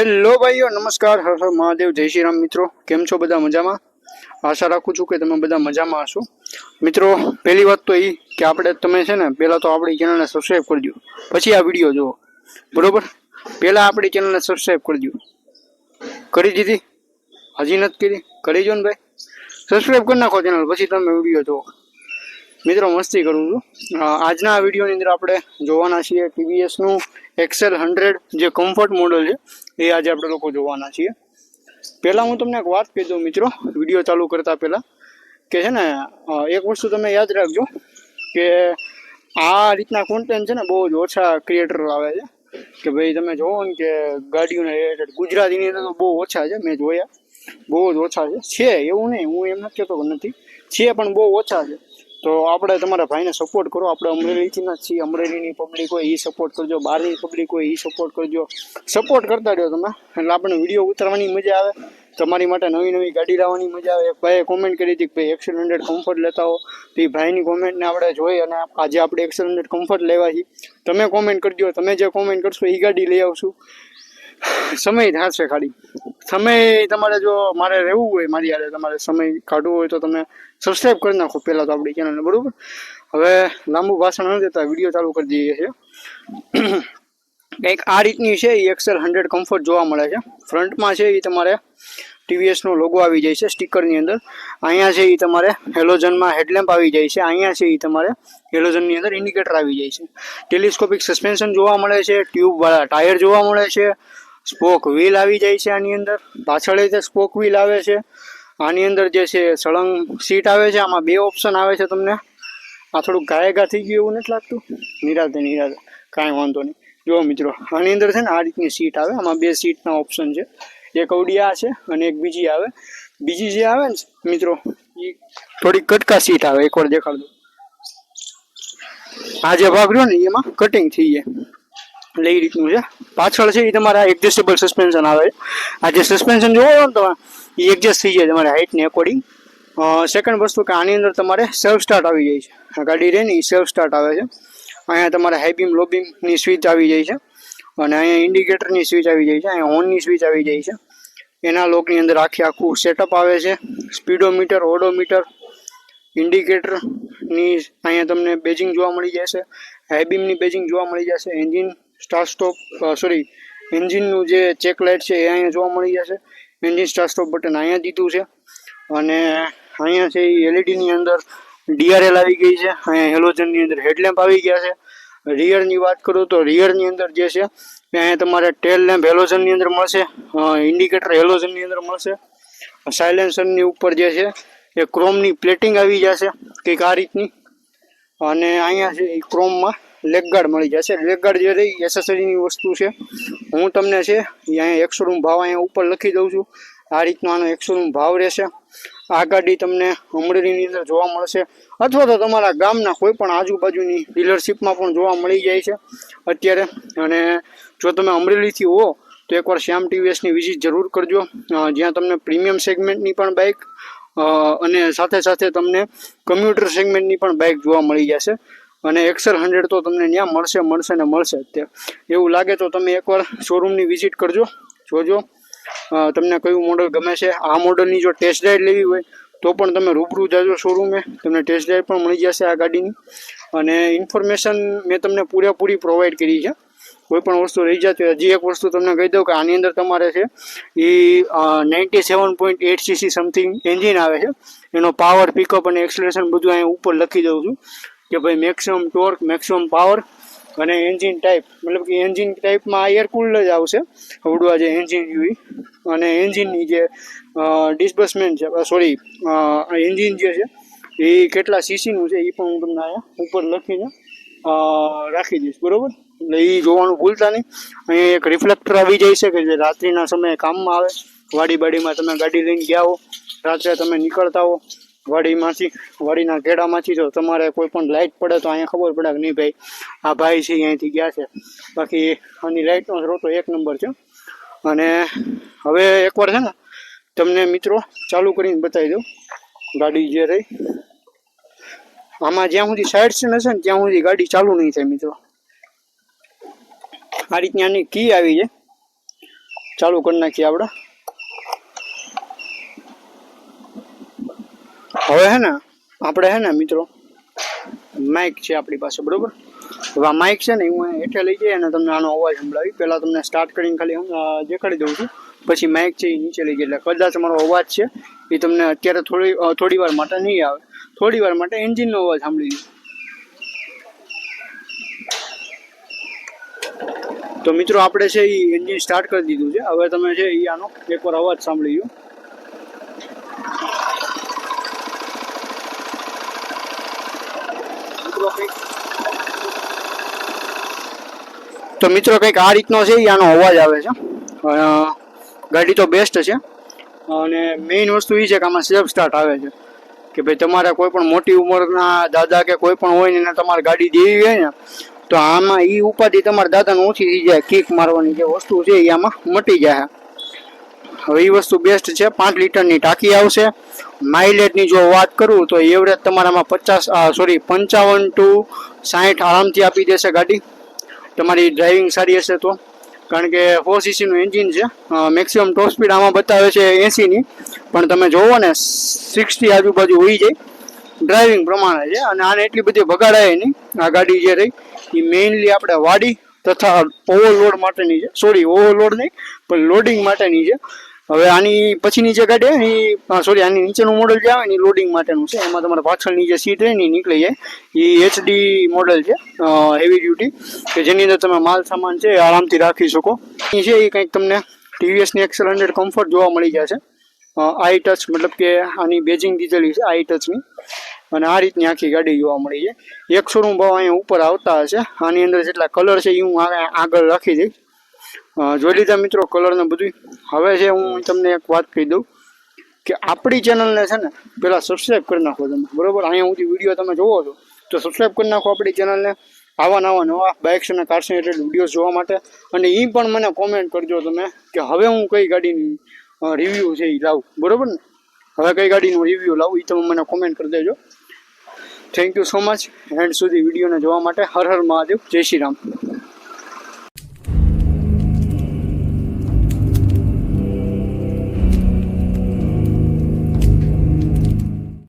Hello ભાઈઓ, નમસ્કાર. હર મહાદેવ. જય શ્રી રામ મિત્રો. કેમ છો બધા મજામાં? આશા રાખું છું કે તમે બધા મજામાં હશો. મિત્રો, પહેલી વાત તો એ કે આપણે તમે છે ને, પહેલાં તો આપણી ચેનલને સબસ્ક્રાઈબ કરજો પછી આ વીડિયો જુઓ. બરોબર? પહેલાં આપણી ચેનલને સબસ્ક્રાઈબ કરજો કરી દીધી? હજી નથી કરી? કરી જો ને ભાઈ. સબસ્ક્રાઈબ કરી નાખો ચેનલ પછી તમે વીડિયો જુઓ. મિત્રો, મસ્તી કરું છું. આજના વિડીયોની અંદર આપણે જોવાના છીએ ટીવીએસનું એક્સેલ હંડ્રેડ જે કમ્ફર્ટ મોડલ છે, એ આજે આપણે લોકો જોવાના છીએ. પહેલાં હું તમને એક વાત કહી દઉં મિત્રો, વીડિયો ચાલુ કરતા પહેલાં, કે છે ને એક વસ્તુ તમે યાદ રાખજો, કે આ રીતના કોન્ટેન્ટ છે ને, બહુ જ ઓછા ક્રિએટર આવે છે. કે ભાઈ તમે જોવો ને કે ગાડીઓના રિલેટેડ ગુજરાતીની અંદર તો બહુ ઓછા છે, મેં જોયા. બહુ જ ઓછા છે. છે એવું નહીં, હું એમ નથી કહેતો નથી. છે પણ બહુ ઓછા છે. તો આપણે તમારા ભાઈને સપોર્ટ કરો. આપણે અમરેલીથી જ છીએ. અમરેલીની પબ્લિક હોય, એ સપોર્ટ કરજો. બહારની પબ્લિક હોય, એ સપોર્ટ કરજો. સપોર્ટ કરતા રહ્યો તમે. એટલે આપણે વીડિયો ઉતારવાની મજા આવે. તમારી માટે નવી નવી ગાડી લાવવાની મજા આવે. એક ભાઈએ કોમેન્ટ કરી હતી કે ભાઈ એક્સેલ હંડ્રેડ કમ્ફર્ટ લેતા હો તો એ ભાઈની કોમેન્ટને આપણે જોઈ અને આજે આપણે એક્સેલ હંડ્રેડ કમ્ફર્ટ લેવા છીએ. તમે કોમેન્ટ કરજો. તમે જે કોમેન્ટ કરશો, એ ગાડી લઈ આવશું. સમય થશે ખાલી. સમય તમારે જો મારે રહેવું હોય, મારી યારે તમારે સમય કાઢવો હોય તો તમે સબસ્ક્રાઈબ કરી નાખો પહેલાં તો આપણી ચેનલને બરાબર? હવે લાંબુ ભાષણ ન દેતા, વીડિયો ચાલુ કરી દઈએ છીએ. કંઈક આ રીતની છે, એ એક્સેલ હંડ્રેડ કમ્ફર્ટ જોવા મળે છે. ફ્રન્ટમાં છે એ તમારે ટીવીએસનો લોગો આવી જાય છે સ્ટીકરની અંદર. અહીંયા છે એ તમારે હેલોજનમાં હેડલેમ્પ આવી જાય છે. અહીંયા છે એ તમારે હેલોજનની અંદર ઇન્ડિકેટર આવી જાય છે. ટેલિસ્કોપિક સસ્પેન્શન જોવા મળે છે ટ્યુબવાળા ટાયર જોવા મળે છે. સ્પોક વ્હીલ આવી જાય છે આની અંદર. પાછળ સ્પોક વ્હીલ આવે છે, આની અંદર જે છે સળંગ સીટ આવે છે, આમાં બે ઓપ્શન આવે છે તમને. આ થોડુંક ગાયગા થઈ ગયું એવું નથી લાગતું? નિરાતે નિરાતે. કાંઈ વાંધો નહીં. જુઓ મિત્રો, આની અંદર છે ને આ રીતની સીટ આવે. આમાં બે સીટના ઓપ્શન છે. એક ઓડિયા છે અને એક બીજી આવે. બીજી જે આવે ને, મિત્રો, એ થોડી કટકા સીટ આવે. એકવાર દેખાડ દો. આ જે ભાગ રહ્યો ને, એમાં કટિંગ થઈ જાય. એ રીતનું છે. પાછળ છે એ તમારા એડજસ્ટેબલ સસ્પેન્શન આવે છે. આ જે સસ્પેન્શન જોવો ને તમે એ એડજસ્ટ થઈ જાય તમારી હાઇટને એકોર્ડિંગ સેકન્ડ વસ્તુ કે આની અંદર તમારે સેલ્ફ સ્ટાર્ટ આવી જાય છે. આ ગાડી રહે ને એ સેલ્ફ સ્ટાર્ટ આવે છે. અહીંયા તમારે હાઈ બીમ લો સ્વિચ આવી જાય છે. અને અહીંયા ઇન્ડિકેટરની સ્વિચ આવી જાય છે. અહીંયા હોર્નની સ્વિચ આવી જાય છે. એના લોકની અંદર આખી આખું સેટઅપ આવે છે. સ્પીડોમીટર ઓડોમીટર ઇન્ડિકેટરની અહીંયા તમને બેજિંગ જોવા મળી જશે. હાઈ બીમની બેજિંગ જોવા મળી જશે. એન્જિન સ્ટાર્ટ સ્ટોપ સોરી એન્જિનનું જે ચેક લાઇટ છે એ અહીંયા જોવા મળી જશે. એન્જિન સ્ટાર્ટ સ્ટોપ બટન અહીંયા દીધું છે. અને અહીંયા છે એ એલઈડીની અંદર ડીઆરએલ આવી ગઈ છે. અહીંયા હેલોજનની અંદર હેડલેમ્પ આવી ગયા છે. રિયરની વાત કરું તો રિયરની અંદર જે છે, એ અહીંયા તમારે ટેલ લેમ્પ હેલોજનની અંદર મળશે. ઇન્ડિકેટર હેલોજનની અંદર મળશે. સાયલેન્સરની ઉપર જે છે, એ ક્રોમની પ્લેટિંગ આવી જશે કંઈક આ રીતની. અને અહીંયા છે એ ક્રોમમાં લેગગાર્ડ મળી જશે. લેગગાર્ડ જે રહી એસેસરીની વસ્તુ છે. હું તમને છે, અહીંયા એકસો રૂમ ભાવ અહીંયા ઉપર લખી દઉં છું. આ રીતનો આનો એકસો રૂમ ભાવ રહેશે. આ ગાડી તમને અમરેલીની અંદર જોવા મળશે. અથવા તો તમારા ગામના કોઈ પણ આજુબાજુની ડીલરશીપમાં પણ જોવા મળી જાય છે. અત્યારે, અને જો તમે અમરેલીથી હો, તો એકવાર શ્યામ ટીવીએસની વિઝિટ જરૂર કરજો. જ્યાં તમને પ્રીમિયમ સેગમેન્ટની પણ બાઇક અને સાથે સાથે તમને કમ્પ્યુટર સેગમેન્ટની પણ બાઇક જોવા મળી જશે. અને એક્સેલ હંડ્રેડ તો તમને ત્યાં મળશે મળશે ને મળશે તે એવું લાગે તો તમે એકવાર શોરૂમની વિઝિટ કરજો, જોજો. તમને કયું મોડલ ગમે છે. આ મોડલની જો ટેસ્ટ ડ્રાઈવ લેવી હોય, તો પણ તમે રૂબરૂ જાજો શોરૂમે તમને ટેસ્ટ ડ્રાઈવ પણ મળી જશે આ ગાડીની. અને ઇન્ફોર્મેશન મેં તમને પૂરેપૂરી પ્રોવાઈડ કરી છે. કોઈ પણ વસ્તુ રહી જતી હોય હજી એક વસ્તુ તમને કહી દઉં કે આની અંદર તમારે છે, એ ninety seven point eight CC something engine આવે છે. એનો પાવર પિકઅપ અને એક્સલેશન બધું અહીંયા ઉપર લખી દઉં છું. કે ભાઈ મેક્સિમમ ટોર્ક મેક્સિમમ પાવર અને એન્જિન ટાઈપ મતલબ કે એન્જિન ટાઈપમાં એર કુલ્ડ જ આવશે, ઉડવા જે એન્જિન જેવી અને એન્જિનની જે ડિસ્બર્સમેન્ટ છે સોરી એન્જિન જે છે, એ કેટલા સીસીનું છે એ પણ હું તમને અહીંયા ઉપર લખીને રાખી દઈશ, બરાબર? એટલે એ જોવાનું ભૂલતા નહીં. અહીંયા એક રિફ્લેક્ટર આવી જાય છે કે જે રાત્રિના સમયે કામમાં આવે. વાડી બાડીમાં તમે ગાડી લઈને ગયા હો, રાત્રે તમે નીકળતા હો વાડીમાંથી, વાડીના ઘેડામાંથી જો તમારે કોઈ પણ લાઇટ પડે તો અહીંયા ખબર પડે કે નહીં ભાઈ, આ ભાઈ છે, અહીંયાથી ગયા છે. બાકી આની લાઇટનો સ્રોતો એક નંબર છે. અને હવે એકવાર છે ને, તમને મિત્રો ચાલુ કરીને બતાવી દઉં. ગાડી જે રહી, આમાં જ્યાં સુધી સાઈડ સીન હશે ને ત્યાં સુધી ગાડી ચાલુ નહીં થાય મિત્રો. આ રીતની આની કી આવી છે. ચાલુ કરી નાખીએ આપણે. હવે હે ને, આપણે હે ને મિત્રો માઇક છે આપણી પાસે, બરોબર? હવે આ માઇક છે ને, હું હેઠે લઈ જઈએ અને તમને આનો અવાજ સંભળાવી. પહેલાં તમને સ્ટાર્ટ કરીને ખાલી હું દેખાડી દઉં છું. પછી માઇક છે એ નીચે લઈ જાય એટલે કદાચ મારો અવાજ છે, એ તમને અત્યારે થોડી થોડી વાર માટે નહીં આવે. થોડી વાર માટે એન્જિનનો અવાજ સાંભળી લો. તો મિત્રો, આપણે છે એ એન્જિન સ્ટાર્ટ કરી દીધું છે. હવે તમે છે એ આનો એકવાર અવાજ સાંભળી લો. તો મિત્રો કંઈક આ રીતનો છે આનો અવાજ આવે છે. ગાડી તો બેસ્ટ છે. અને મેઇન વસ્તુ એ છે કે આમાં સેફ સ્ટાર્ટ આવે છે. કે ભાઈ તમારે કોઈ પણ મોટી ઉંમરના દાદા કે કોઈ પણ હોય ને એને તમારે ગાડી દેવી હોય ને, તો આમાં એ ઉપાધિ તમારા દાદાને ઓછી થઈ જાય કિક મારવાની જે વસ્તુ છે એ આમાં મટી જાય. હવે એ વસ્તુ બેસ્ટ છે, પાંચ લીટરની ટાંકી આવશે. માઇલેજની જો વાત કરું તો એવરેજ તમારામાં પચાસ સોરી પંચાવન ટુ સાહીઠ આરામથી આપી દેશે ગાડી. તમારી ડ્રાઇવિંગ સારી હશે તો? કારણ કે ફોર સીસીનું એન્જિન છે. મેક્સિમમ ટોપ સ્પીડ આમાં બતાવે છે એંસીની પણ તમે જોવો ને સિક્સટી આજુબાજુ હોઈ જાય. ડ્રાઇવિંગ પ્રમાણે છે. અને આને એટલી બધી ભગાડાય નહીં. આ ગાડી જે રહી એ મેઇનલી આપણે વાડી તથા ઓવરલોડ માટેની છે. સોરી ઓવરલોડ નહીં, પણ લોડિંગ માટેની છે. હવે આની પછીની જે ગાડી એ સોરી આની નીચેનું મોડલ જે આવે ને લોડિંગ માટેનું છે. એમાં તમારે પાછળની જે સીટ રહે ને નીકળી જાય. એ એચડી મોડલ છે હેવી ડ્યુટી કે જેની અંદર તમે માલ સામાન છે આરામથી રાખી શકો. એ છે એ કંઈક તમને ટીવીએસની એક્સેલ હંડ્રેડ કમ્ફર્ટ જોવા મળી જશે. આઈ ટચ મતલબ કે આની બેજિંગ દીધેલી છે આઈ ટચની અને આ રીતની આખી ગાડી જોવા મળી છે. એક શોરૂમ ભાવ અહીંયા ઉપર આવતા હશે. આની અંદર જેટલા કલર છે એ હું આગળ રાખી દઈશ. જોઈ લીધા મિત્રો કલર ને બધું હવે છે, હું તમને એક વાત કહી દઉં કે આપણી ચેનલને છે ને પહેલાં સબસ્ક્રાઈબ કરી નાખો તમે. બરોબર? અહીંયા સુધી વીડિયો તમે જોવો છો, તો સબસ્ક્રાઈબ કરી નાખો આપણી ચેનલને આવા નવા નવા બાઇક્સ અને કાર્સ રિલેટેડ વિડીયોઝ જોવા માટે. અને એ પણ મને કોમેન્ટ કરજો તમે કે હવે હું કઈ ગાડીની રિવ્યૂ છે એ લાવું. બરોબર ને? હવે કઈ ગાડીનું રિવ્યૂ લાવું એ તમે મને કોમેન્ટ કરી દેજો. Thank you so much end સુધી વિડીયોને જોવા માટે હર હર મહાદેવ. જય શ્રી રામ.